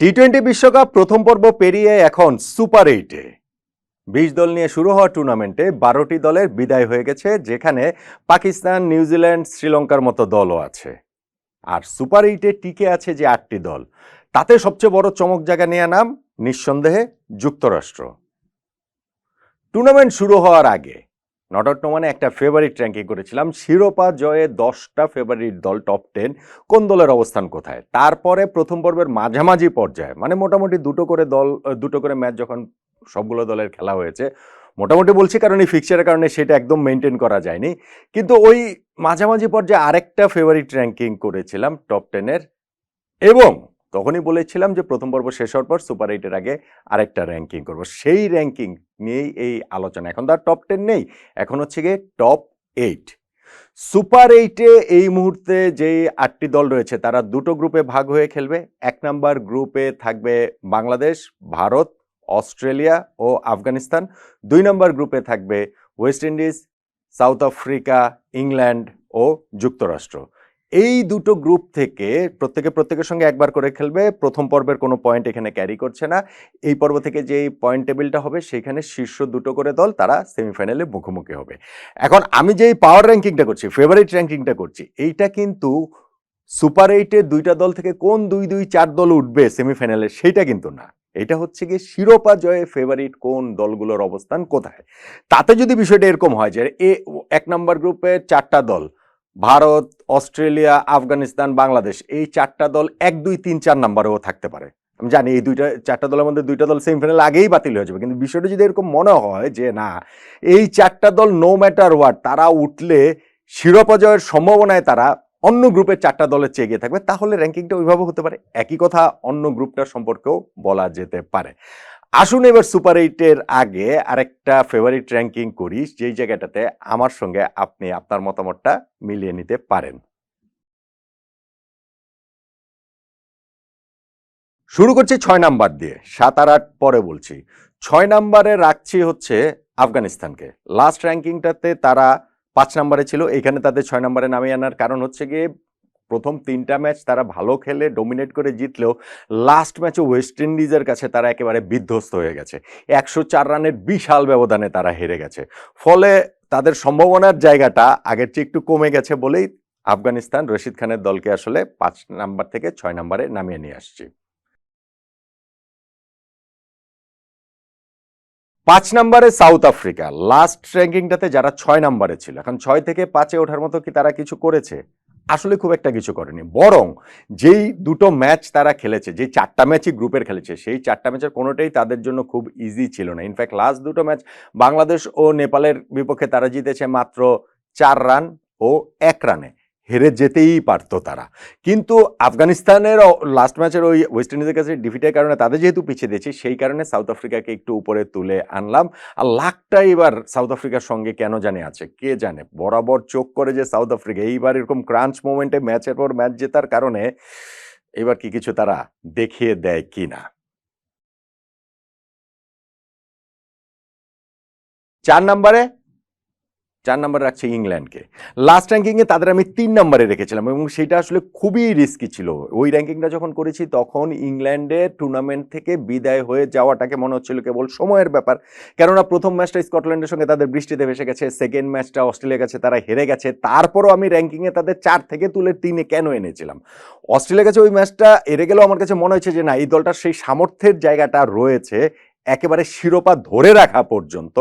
T twenty বিশ্বকাপ প্রথম পর্ব পেরিয়ে এখন সুপার এইটে বিশ দল নিয়ে শুরু হওয়া টুর্নামেন্টে বারোটি দলের বিদায় হয়ে গেছে, যেখানে পাকিস্তান নিউজিল্যান্ড শ্রীলঙ্কার মতো দলও আছে। আর সুপার এইটে টিকে আছে যে আটটি দল। তাতে সবচেয়ে বড় চমক জায়গা নেওয়া নাম, নিঃসন্দেহে, যুক্তরাষ্ট্র। টুর্নামেন্ট শুরু হওয়ার আগে নট আউট মানে একটা ফেভারিট র্যাঙ্কিং করেছিলাম। শিরোপা জয়ে দশটা ফেভারিট দল টপ টেন কোন দলের অবস্থান কোথায়? তারপরে প্রথম পর্বের মাঝামাঝি পর্যায়ে মানে মোটামুটি দুটো করে দল, দুটো করে ম্যাচ যখন সবগুলো দলের খেলা হয়েছে, মোটামুটি বলছি কারণ এই ফিক্সারের কারণে সেটা একদম মেনটেন করা যায়নি। কিন্তু ওই মাঝামাঝি পর্যায়ে আরেকটা ফেভারিট র্যাঙ্কিং করেছিলাম টপ টেনের এবং তখনই বলেছিলাম যে, প্রথম পর্ব শেষ হওয়ার পর সুপার এইটের আগে আরেকটা র্যাঙ্কিং করব। সেই র্যাঙ্কিং নিয়েই এই আলোচনা। এখন তো আর টপ টেন নেই, এখন হচ্ছে গিয়ে টপ এইট সুপার এইটে এই মুহূর্তে যে আটটি দল রয়েছে, তারা দুটো গ্রুপে ভাগ হয়ে খেলবে। এক নাম্বার গ্রুপে থাকবে বাংলাদেশ, ভারত, অস্ট্রেলিয়া ও আফগানিস্তান। দুই নম্বর গ্রুপে থাকবে West Indies, South Africa, England ও যুক্তরাষ্ট্র। এই দুটো গ্রুপ থেকে প্রত্যেকে প্রত্যেকের সঙ্গে একবার করে খেলবে। প্রথম পর্বের কোনো পয়েন্ট এখানে ক্যারি করছে না। এই পর্ব থেকে যেই পয়েন্ট টেবিলটা হবে, সেখানে শীর্ষ দুটো করে দল, তারা সেমিফাইনালে মুখোমুখি হবে। এখন আমি যেই পাওয়ার র্যাঙ্কিংটা করছি ফেভারিট র্যাঙ্কিংটা করছি, এইটা কিন্তু সুপার এইটে দুইটা দল থেকে কোন দুই দুই চার দল উঠবে সেমিফাইনালে সেইটা কিন্তু না। এটা হচ্ছে গিয়ে শিরোপা জয়ে ফেভারিট কোন দলগুলোর অবস্থান কোথায়। তাতে যদি বিষয়টা এরকম হয় যে এ এক নম্বর গ্রুপে চারটা দল ভারত, অস্ট্রেলিয়া, আফগানিস্তান, বাংলাদেশ, এই চারটা দল এক, দুই, তিন, চার নাম্বারেও থাকতে পারে। আমি জানি এই দুইটা, চারটা দলের মধ্যে দুইটা দল সেমিফাইনাল আগেই বাতিল হয়ে যাবে, কিন্তু বিষয়টা যদি এরকম মনে হয় যে না, এই চারটা দল নো ম্যাটার ওয়াট তারা উঠলে শিরোপা জয়ের সম্ভাবনায় তারা অন্য গ্রুপের চারটা দলের চেয়ে গিয়ে থাকবে, তাহলে র্যাঙ্কিংটা ওইভাবে হতে পারে। একই কথা অন্য গ্রুপটার সম্পর্কেও বলা যেতে পারে। আসুন এবার সুপার এইটের আগে আরেকটা ফেভারিট র্যাঙ্কিং করি, যেই জায়গাটাতে আমার সঙ্গে আপনি আপনার মতামতটা মিলিয়ে নিতে পারেন। শুরু করছি ছয় নাম্বার দিয়ে, সাত আর আট পরে বলছি। ছয় নাম্বারে রাখছি হচ্ছে আফগানিস্তানকে। লাস্ট র্যাঙ্কিংটাতে তারা পাঁচ নাম্বারে ছিল, এখানে তাদের ছয় নাম্বারে নামিয়ে আনার কারণ হচ্ছে গিয়ে প্রথম তিনটা ম্যাচ তারা ভালো খেলে ডোমিনেট করে জিতলেও লাস্ট ম্যাচে ওয়েস্ট ইন্ডিজের কাছে তারা একেবারে বিধ্বস্ত হয়ে গেছে। একশো চার রানের বিশাল ব্যবধানে তারা হেরে গেছে। ফলে তাদের সম্ভাবনার জায়গাটা আগের চেয়ে একটু কমে গেছে বলেই আফগানিস্তান রশিদ খানের দলকে আসলে পাঁচ নাম্বার থেকে ছয় নাম্বারে নামিয়ে নিয়ে আসছি। পাঁচ নম্বরে সাউথ আফ্রিকা লাস্ট র্যাঙ্কিংটাতে যারা ছয় নম্বরে ছিল, এখন ছয় থেকে পাঁচে ওঠার মতো কি তারা কিছু করেছে? আসলে খুব একটা কিছু করেনি। বরং যেই দুটো ম্যাচ তারা খেলেছে যে চারটা ম্যাচই গ্রুপের খেলেছে, সেই চারটা ম্যাচের কোনোটাই তাদের জন্য খুব ইজি ছিল না। ইনফ্যাক্ট লাস্ট দুটো ম্যাচ বাংলাদেশ ও নেপালের বিপক্ষে তারা জিতেছে মাত্র চার রান ও এক রানে হেরে যেতেই পারতো তারা। কিন্তু আফগানিস্তানের লাস্ট ম্যাচের ওই ওয়েস্ট ইন্ডিজের কাছে ডিফিটের কারণে তাদের যেহেতু পিছিয়ে দিয়েছি, সেই কারণে সাউথ আফ্রিকাকে একটু উপরে তুলে আনলাম। আর লাখটা এবার সাউথ আফ্রিকার সঙ্গে কেন জানে আছে, কে জানে? বরাবর চোখ করে যে সাউথ আফ্রিকা এইবার এরকম ক্রাঞ্চ মোমেন্টে ম্যাচের পর ম্যাচ জেতার কারণে এবার কি কিছু তারা দেখিয়ে দেয় কি না চার নম্বরে চার নম্বরে রাখছে ইংল্যান্ডকে। লাস্ট র্যাঙ্কিংয়ে তাদের আমি তিন নম্বরে রেখেছিলাম এবং সেটা আসলে খুবই রিস্কি ছিল। ওই র্যাঙ্কিংটা যখন করেছি তখন ইংল্যান্ডের টুর্নামেন্ট থেকে বিদায় হয়ে যাওয়াটাকে মনে হচ্ছিল কেবল সময়ের ব্যাপার। কেননা প্রথম ম্যাচটা স্কটল্যান্ডের সঙ্গে তাদের বৃষ্টিতে ভেসে গেছে সেকেন্ড ম্যাচটা অস্ট্রেলিয়ার কাছে তারা হেরে গেছে। তারপরও আমি র্যাঙ্কিংয়ে তাদের চার থেকে তুলে তিনে কেন এনেছিলাম? অস্ট্রেলিয়ার কাছে ওই ম্যাচটা হেরে গেলেও আমার কাছে মনে হয়েছে যে না, এই দলটার সেই সামর্থ্যের জায়গাটা রয়েছে। একেবারে শিরোপা ধরে রাখা পর্যন্ত,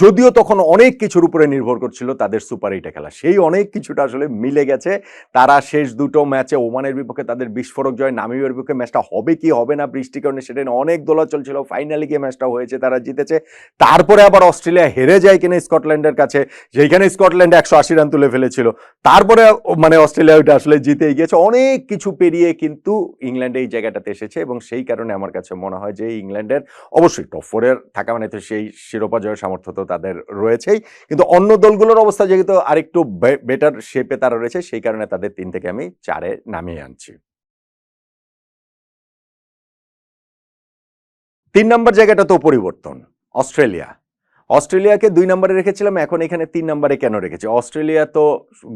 যদিও তখন অনেক কিছুর উপরে নির্ভর করছিল তাদের সুপার এইটে খেলা। সেই অনেক কিছুটা আসলে মিলে গেছে। তারা শেষ দুটো ম্যাচে ওমানের বিপক্ষে তাদের বিস্ফোরক জয়, নামিবিয়ার বিপক্ষে ম্যাচটা হবে কি হবে না বৃষ্টি কারণে সেটা অনেক দোলাচল ছিল ফাইনালি গিয়ে ম্যাচটা হয়েছে, তারা জিতেছে। তারপরে আবার অস্ট্রেলিয়া হেরে যায় কিনা স্কটল্যান্ডের কাছে, যেখানে স্কটল্যান্ড একশো আশি রান তুলে ফেলেছিল। তারপরে মানে অস্ট্রেলিয়া ওইটা আসলে জিতে গিয়েছে। অনেক কিছু পেরিয়ে কিন্তু ইংল্যান্ডে এই জায়গাটাতে এসেছে এবং সেই কারণে আমার কাছে মনে হয় যে ইংল্যান্ডের অবশ্যই টপ ফোরের থাকা মানে তো সেই শিরোপা জয়ের সামর্থ্য তো তাদের রয়েছেই। কিন্তু অন্য দলগুলোর অবস্থা যেহেতু আরেকটু বেটার শেপে তারা রয়েছে, সেই কারণে তাদের তিন থেকে আমি চারে নামিয়ে আনছি। তিন নম্বর জায়গাটা তো পরিবর্তন, অস্ট্রেলিয়া। অস্ট্রেলিয়াকে দুই নম্বরে রেখেছিলাম, এখন এখানে তিন নম্বরে কেন রেখেছে? অস্ট্রেলিয়া তো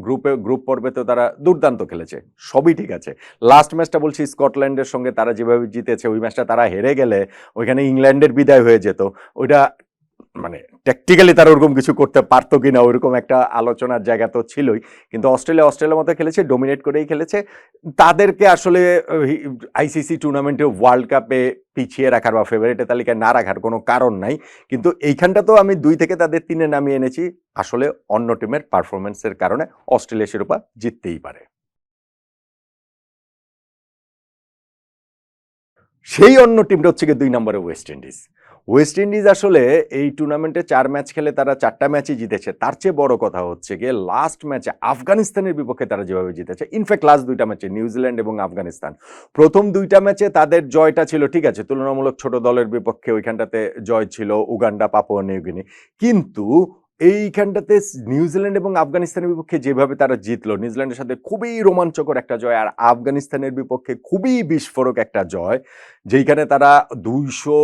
গ্রুপে গ্রুপ পর্বে তো তারা দুর্দান্ত খেলেছে, সবই ঠিক আছে। লাস্ট ম্যাচটা বলছি স্কটল্যান্ডের সঙ্গে, তারা যেভাবে জিতেছে, ওই ম্যাচটা তারা হেরে গেলে ওইখানে ইংল্যান্ডের বিদায় হয়ে যেত। ওইটা মানে ট্যাকটিক্যালি তারা ওরকম কিছু করতে পারতো কিনা ওইরকম একটা আলোচনার জায়গা তো ছিলই। কিন্তু অস্ট্রেলিয়া, অস্ট্রেলিয়ার মতো খেলেছে ডোমিনেট করেই খেলেছে। তাদেরকে আসলে আইসিসি টুর্নামেন্টে ওয়ার্ল্ড কাপে পিছিয়ে রাখার বা ফেভারিটের তালিকায় না রাখার কোনো কারণ নাই। কিন্তু এইখানটা তো আমি দুই থেকে তাদের তিনে নামিয়ে এনেছি। আসলে অন্য টিমের পারফরমেন্সের কারণে অস্ট্রেলিয়া শিরোপা জিততেই পারে। সেই অন্য টিমটা হচ্ছে গিয়ে দুই নম্বরে ওয়েস্ট ইন্ডিজ ওয়েস্ট ইন্ডিজ আসলে এই টুর্নামেন্টে চার ম্যাচ খেলে তারা চারটা ম্যাচই জিতেছে। তার চেয়ে বড় কথা হচ্ছে গিয়ে লাস্ট ম্যাচে আফগানিস্তানের বিপক্ষে তারা যেভাবে জিতেছে ইনফ্যাক্ট লাস্ট দুইটা ম্যাচে নিউজিল্যান্ড এবং আফগানিস্তান। প্রথম দুইটা ম্যাচে তাদের জয়টা ছিল, ঠিক আছে, তুলনামূলক ছোট দলের বিপক্ষে ওইখানটাতে জয় ছিল, উগান্ডা, পাপুয়া, নিউগিনি। কিন্তু এইখানটাতে নিউজিল্যান্ড এবং আফগানিস্তানের বিপক্ষে যেভাবে তারা জিতলো নিউজিল্যান্ডের সাথে খুবই রোমাঞ্চকর একটা জয় আর আফগানিস্তানের বিপক্ষে খুবই বিস্ফোরক একটা জয়, যেইখানে তারা দুইশো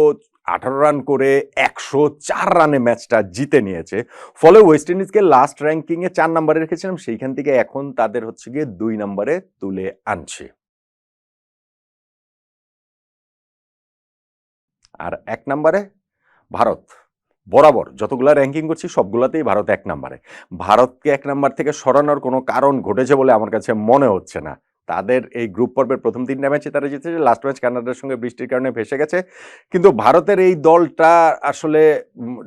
আঠারো রান করে একশো চার রানে ম্যাচটা জিতে নিয়েছে। ফলে ওয়েস্ট ইন্ডিজকে লাস্ট র্যাঙ্কিংয়ে চার নম্বরে রেখেছিলাম, সেইখান থেকে এখন তাদের হচ্ছে গিয়ে দুই নম্বরে তুলে আনছে। আর এক নম্বরে ভারত। বরাবর যতগুলা র্যাঙ্কিং করছি, সবগুলাতেই ভারত এক নম্বরে ভারতকে এক নম্বর থেকে সরানোর কোনো কারণ ঘটেছে বলে আমার কাছে মনে হচ্ছে না। তাদের এই গ্রুপ পর্বের প্রথম তিনটা ম্যাচে তারা জিতেছে লাস্ট ম্যাচ কানাডার সঙ্গে বৃষ্টির কারণে ভেসে গেছে। কিন্তু ভারতের এই দলটা আসলে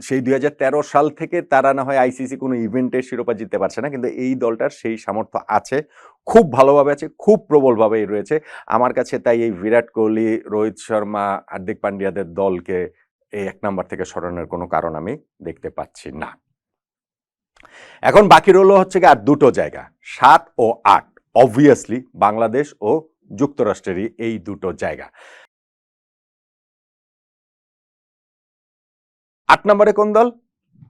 সেই দু হাজার তেরো সাল থেকে তারা না হয় আইসিসি কোনো ইভেন্টে শিরোপা জিততে পারছে না, কিন্তু এই দলটার সেই সামর্থ্য আছে, খুব ভালোভাবে আছে, খুব প্রবলভাবেই রয়েছে। আমার কাছে তাই এই বিরাট কোহলি, রোহিত শর্মা, হার্দিক পান্ডিয়াদের দলকে এই এক নাম্বার থেকে সরানোর কোনো কারণ আমি দেখতে পাচ্ছি না। এখন বাকি রইল হচ্ছে আর দুটো জায়গা, সাত ও আট। অবভিয়াসলি বাংলাদেশ ও যুক্তরাষ্ট্রেরই এই দুটো জায়গা। আট নম্বরে কোন দল?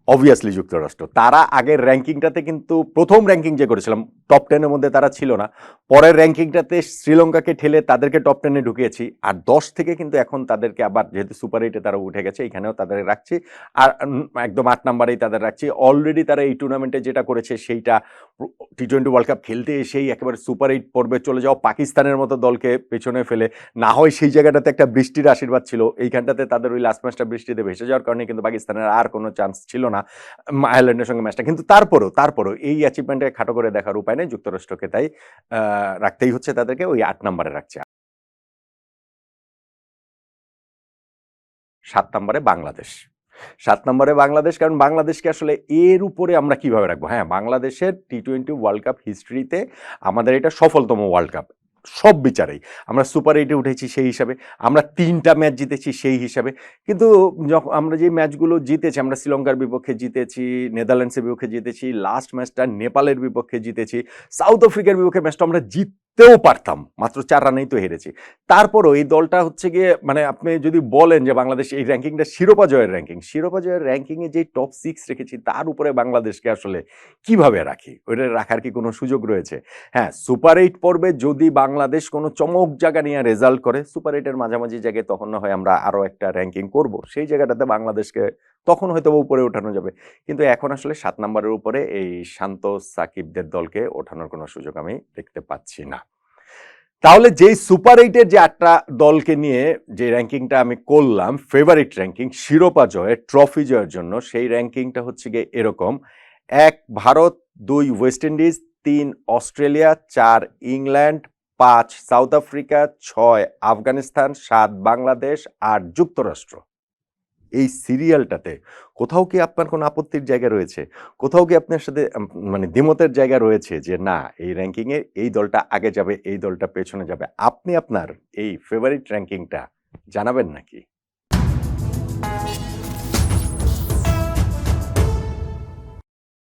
অবভিয়াসলি যুক্তরাষ্ট্র। তারা আগের র্যাঙ্কিংটাতে কিন্তু প্রথম র্যাঙ্কিং যে করেছিলাম টপ টেনের মধ্যে তারা ছিল না। পরের র্যাঙ্কিংটাতে শ্রীলঙ্কাকে ঠেলে তাদেরকে টপ টেনে ঢুকিয়েছি। আর দশ থেকে কিন্তু এখন তাদেরকে আবার যেহেতু সুপার এইটে তারা উঠে গেছে, এখানেও তাদের রাখছি। আর একদম আট নাম্বারেই তাদের রাখছি। অলরেডি তারা এই টুর্নামেন্টে যেটা করেছে, সেইটা টি টোয়েন্টি ওয়ার্ল্ড কাপ খেলতে এসেই একেবারে সুপার এইট পর্বে চলে যাওয়া পাকিস্তানের মতো দলকে পেছনে ফেলে, না হয় সেই জায়গাটাতে একটা বৃষ্টির আশীর্বাদ ছিল, এইখানটাতে তাদের ওই লাস্ট ম্যাচটা বৃষ্টিতে ভেসে যাওয়ার কারণে কিন্তু পাকিস্তানের আর কোনো চান্স ছিল না। উম, আয়ারল্যান্ডের সঙ্গে ম্যাচটা কিন্তু তারপরেও তারপরেও এই অ্যাচিভমেন্টে খাটো করে দেখার উপায় নেই যুক্তরাষ্ট্রকে তাই রাখতেই হচ্ছে তাদেরকে ওই আট নম্বরে রাখছে। সাত নম্বরে বাংলাদেশ। সাত নম্বরে বাংলাদেশ কারণ বাংলাদেশকে আসলে এর উপরে আমরা কীভাবে রাখব? হ্যাঁ বাংলাদেশের টি টোয়েন্টি ওয়ার্ল্ড কাপ হিস্ট্রিতে আমাদের এটা সফলতম ওয়ার্ল্ড কাপ সব বিচারেই। আমরা সুপার এইটে উঠেছি সেই হিসাবে, আমরা তিনটা ম্যাচ জিতেছি সেই হিসাবে। কিন্তু যখন আমরা যে ম্যাচগুলো জিতেছি, আমরা শ্রীলঙ্কার বিপক্ষে জিতেছি, নেদারল্যান্ডসের বিপক্ষে জিতেছি, লাস্ট ম্যাচটা নেপালের বিপক্ষে জিতেছি, সাউথ আফ্রিকার বিপক্ষে ম্যাচটা আমরা জিততেও পারতাম। মাত্র চার রানেই তো হেরেছি। তারপরও এই দলটা হচ্ছে গিয়ে মানে আপনি যদি বলেন যে বাংলাদেশ এই র্যাঙ্কিংটা শিরোপা জয়ের র্যাঙ্কিং, শিরোপা জয়ের র্যাঙ্কিংয়ে যে টপ সিক্স রেখেছি, তার উপরে বাংলাদেশকে আসলে কীভাবে রাখি? ওইটা রাখার কি কোনো সুযোগ রয়েছে? হ্যাঁ সুপার এইট পর্বে যদি বাংলাদেশ কোনো চমক জায়গা নিয়ে রেজাল্ট করে সুপার এইটের মাঝামাঝি জায়গায় তখন না হয় আমরা আরও একটা র্যাঙ্কিং করব। সেই জায়গাটাতে বাংলাদেশকে তখন হয়তো উপরে ওঠানো যাবে। কিন্তু এখন আসলে সাত নম্বরের উপরে এই শান্ত সাকিবদের দলকে ওঠানোর কোনো সুযোগ আমি দেখতে পাচ্ছি না। তাহলে যেই সুপার এইটের যে আটটা দলকে নিয়ে যে র্যাঙ্কিংটা আমি করলাম ফেভারিট র্যাঙ্কিং শিরোপা জয়ের ট্রফি জয়ের জন্য, সেই র্যাঙ্কিংটা হচ্ছে গিয়ে এরকম। এক ভারত, দুই ওয়েস্ট ইন্ডিজ, তিন অস্ট্রেলিয়া, চার ইংল্যান্ড, পাঁচ সাউথ আফ্রিকা, ছয় আফগানিস্তান, সাত বাংলাদেশ, আট যুক্তরাষ্ট্র। এই সিরিয়ালটাতে কোথাও কি আপনার কোনো আপত্তির জায়গা রয়েছে? কোথাও কি আপনার সাথে মানে দ্বিমতের জায়গা রয়েছে যে না, এই র্যাঙ্কিংয়ে এই দলটা আগে যাবে, এই দলটা পেছনে যাবে? আপনি আপনার এই ফেভারিট র্যাঙ্কিংটা জানাবেন নাকি?